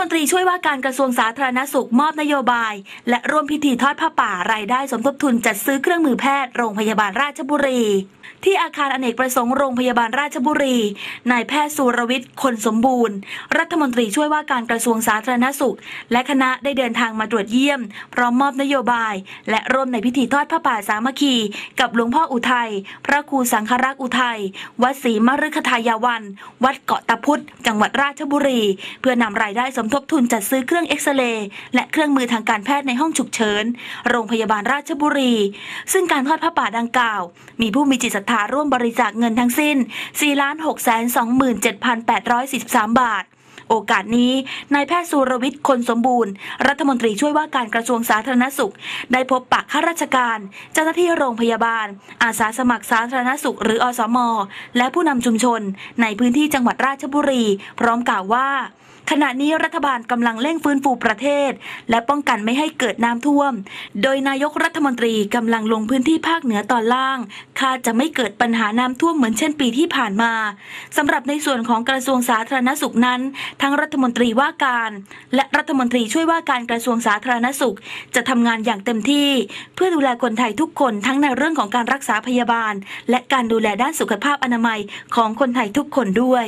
มนตรีช่วยว่าการกระทรวงสาธารณสุขมอบนโยบาย และร่วมพิธีทอดผ้าป่ารายได้สมทบทุนจัดซื้อเครื่องมือแพทย์โรงพยาบาลราชบุรี ที่อาคารอเนกประสงค์โรงพยาบาลราชบุรี นายแพทย์สุรวิทย์คนสมบูรณ์ รัฐมนตรีช่วยว่าการกระทรวงสาธารณสุข และคณะได้เดินทางมาตรวจเยี่ยม พร้อมมอบนโยบาย และร่วมในพิธีทอดผ้าป่าสามัคคี กับหลวงพ่ออุทัยพระครูสังฆรักษ์อุทัยวัดศรีมฤคทายาวัน วัดเกาะตะพุธจังหวัดราชบุรี เพื่อนำรายได้สมทบทุนจัดซื้อเครื่องเอ็กซเรย์และเครื่องมือทางการแพทย์ในห้องฉุกเฉิน โรงพยาบาลราชบุรี ซึ่งการทอดผ้าป่าดังกล่าว มีผู้มีจิตศรัทธาร่วมบริจาคเงินทั้งสิ้น 4 6 2 7 8 4 3 บาท โอกาสนี้นายแพทย์สุรวิทย์คนสมบูรณ์ รัฐมนตรีช่วยว่าการกระทรวงสาธารณสุข ได้พบปะข้าราชการ เจ้าหน้าที่โรงพยาบาล อาสาสมัครสาธารณสุข หรืออสม และผู้นำชุมชน ในพื้นที่จังหวัดราชบุรี พร้อมกล่าวว่าขณะนี้รัฐบาลกำลังเร่งฟื้นฟูประเทศ และป้องกันไม่ให้เกิดน้ำท่วม โดยนายกรัฐมนตรีกำลังลงพื้นที่ภาคเหนือตอนล่าง คาดจะไม่เกิดปัญหาน้ำท่วมเหมือนเช่นปีที่ผ่านมาสำหรับในส่วนของกระทรวงสาธารณสุขนั้น ทั้งรัฐมนตรีว่าการ และรัฐมนตรีช่วยว่าการกระทรวงสาธารณสุข จะทำงานอย่างเต็มที่ เพื่อดูแลคนไทยทุกคนทั้งในเรื่องของการรักษาพยาบาล และการดูแลด้านสุขภาพอนามัยของคนไทยทุกคนด้วย